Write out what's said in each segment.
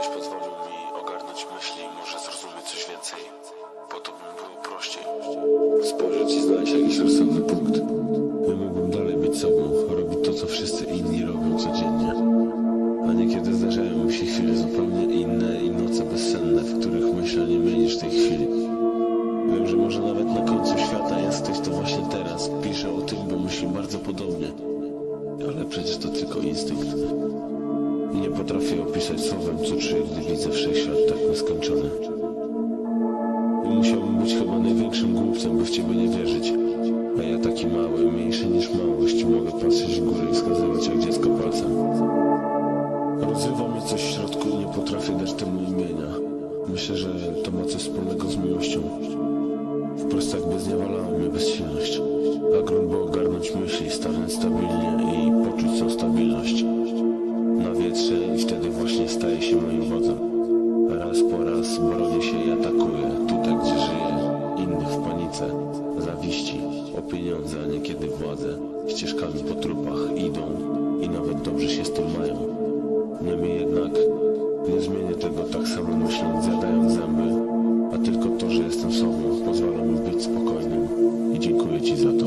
Gdybyś pozwolił mi ogarnąć myśli, może zrozumieć coś więcej. Po to bym było prościej. Spojrzeć i znaleźć jakiś rozsądny punkt. Ja mógłbym dalej być sobą, robić to, co wszyscy inni robią codziennie. A niekiedy zdarzają mi się chwile zupełnie inne i noce bezsenne, w których myślę nie mniej niż tej chwili. Wiem, że może nawet na końcu świata jest ktoś, kto właśnie teraz pisze o tym, bo myśli bardzo podobnie. Ale przecież to tylko instynkt. Nie potrafię opisać słowem, co czuję, gdy widzę wszechświat tak nieskończony. I musiałbym być chyba największym głupcem, by w ciebie nie wierzyć. A ja taki mały, mniejszy niż małość, mogę patrzeć w górę i wskazywać jak dziecko palcem. Rozrywa mnie coś w środku i nie potrafię dać temu imienia. Myślę, że to ma coś wspólnego z miłością. Wprost jakby zniewalała mnie bezsilność. A grunt ogarnąć myśli, stanąć stabilnie o pieniądze, a niekiedy władzę. Ścieżkami po trupach idą i nawet dobrze się z tym mają. Niemniej jednak nie zmienię tego tak samo myśląc, zjadając zęby, a tylko to, że jestem sobą, pozwala mi być spokojnym i dziękuję Ci za to.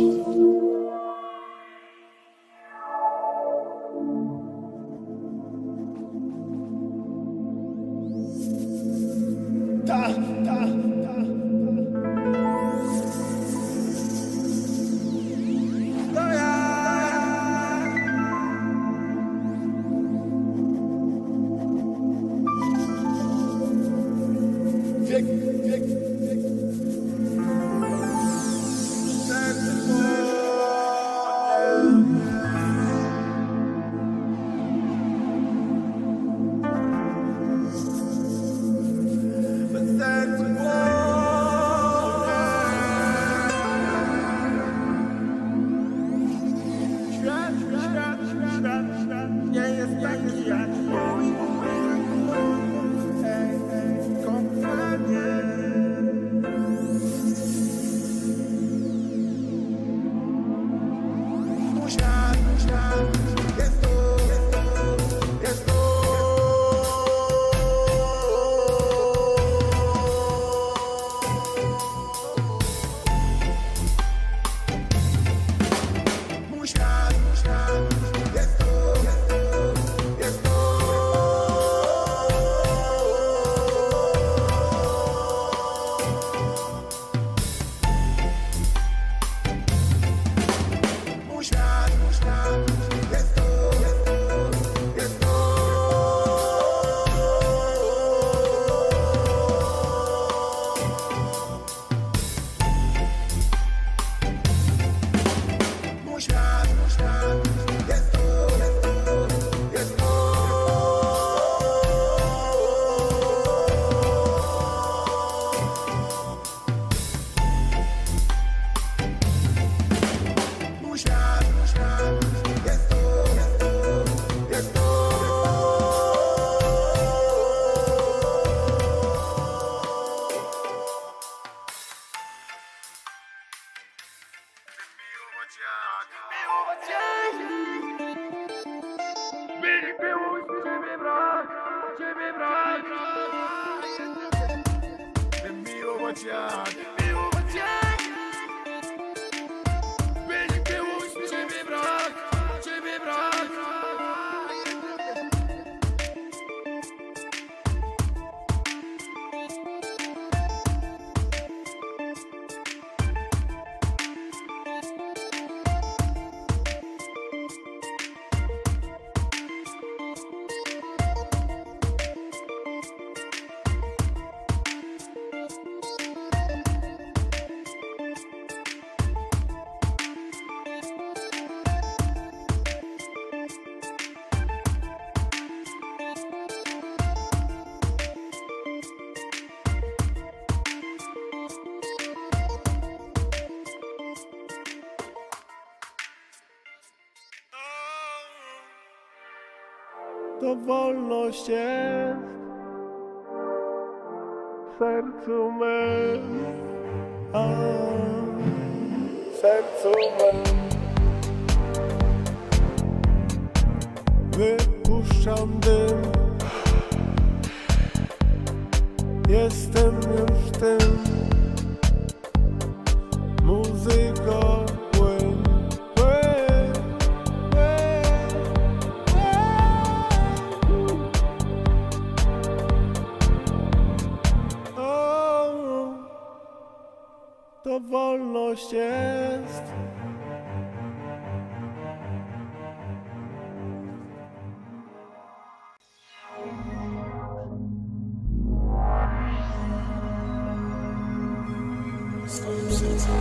By miłować jak, To wolność jest w sercu mym, a. W sercu mym. Wypuszczam dym. Jestem już tym To wolność jest Swoim sercem.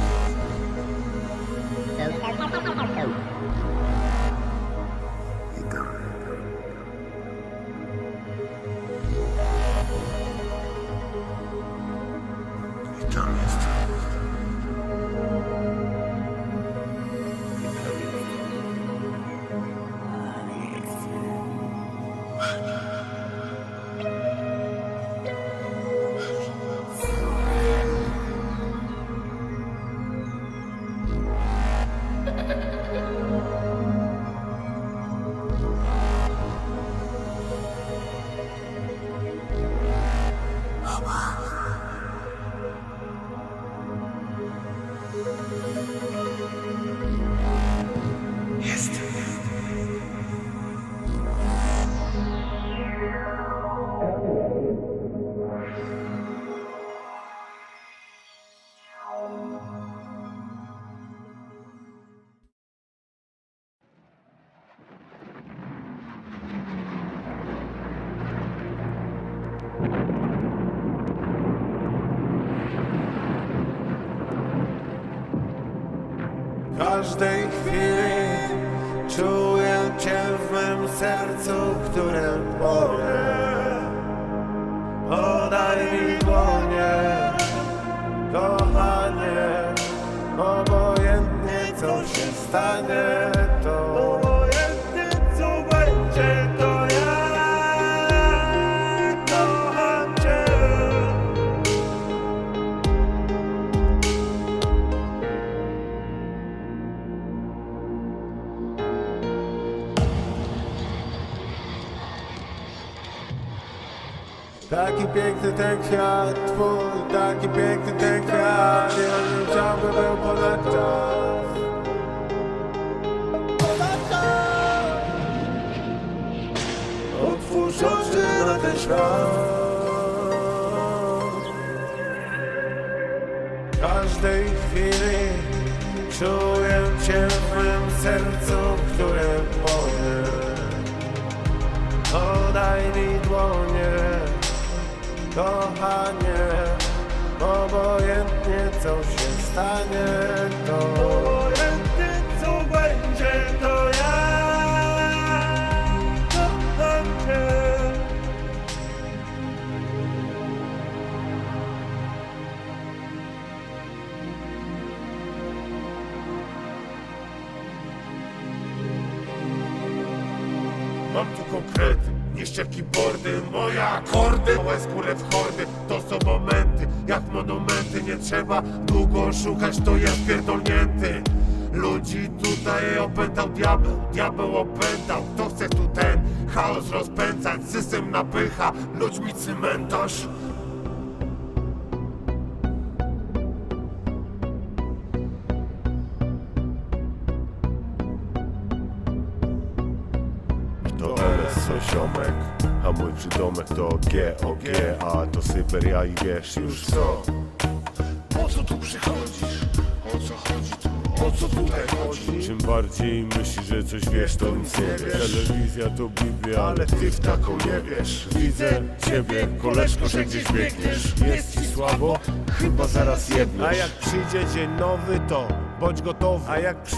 Każdej chwili czuję Cię w mym sercu, które płonie. Podaj mi dłonie, kochanie, obojętnie co się stanie, Taki piękny ten kwiat, twój, taki piękny ten kwiat Ja nie chciałbym był ponad czas kochanie Obojętnie co się stanie to Obojętnie co będzie to ja kocham Cię. Mam tu konkrety, nie ścieki bordy Moje akordy, małe skóre w hordy. To są momenty, jak monumenty. Nie trzeba długo szukać, to jest pierdolnięty. Ludzi tutaj opętał diabeł Diabeł opętał, kto chce tu ten Chaos rozpędzać, system napycha Ludźmi cmentarz Ziomek, a mój przydomek to GOG A to Syberia i wiesz już co Po co tu przychodzisz? O co chodzi tu? O co tutaj chodzi? Czym bardziej myślisz, że coś wiesz, to nic nie wiesz Telewizja to Biblia, Ale ty w taką nie wiesz widzę ciebie, koleżko, że gdzieś biegniesz Jest ci słabo? Chyba zaraz jedniesz A jak przyjdzie dzień nowy, to bądź gotowy A jak przy...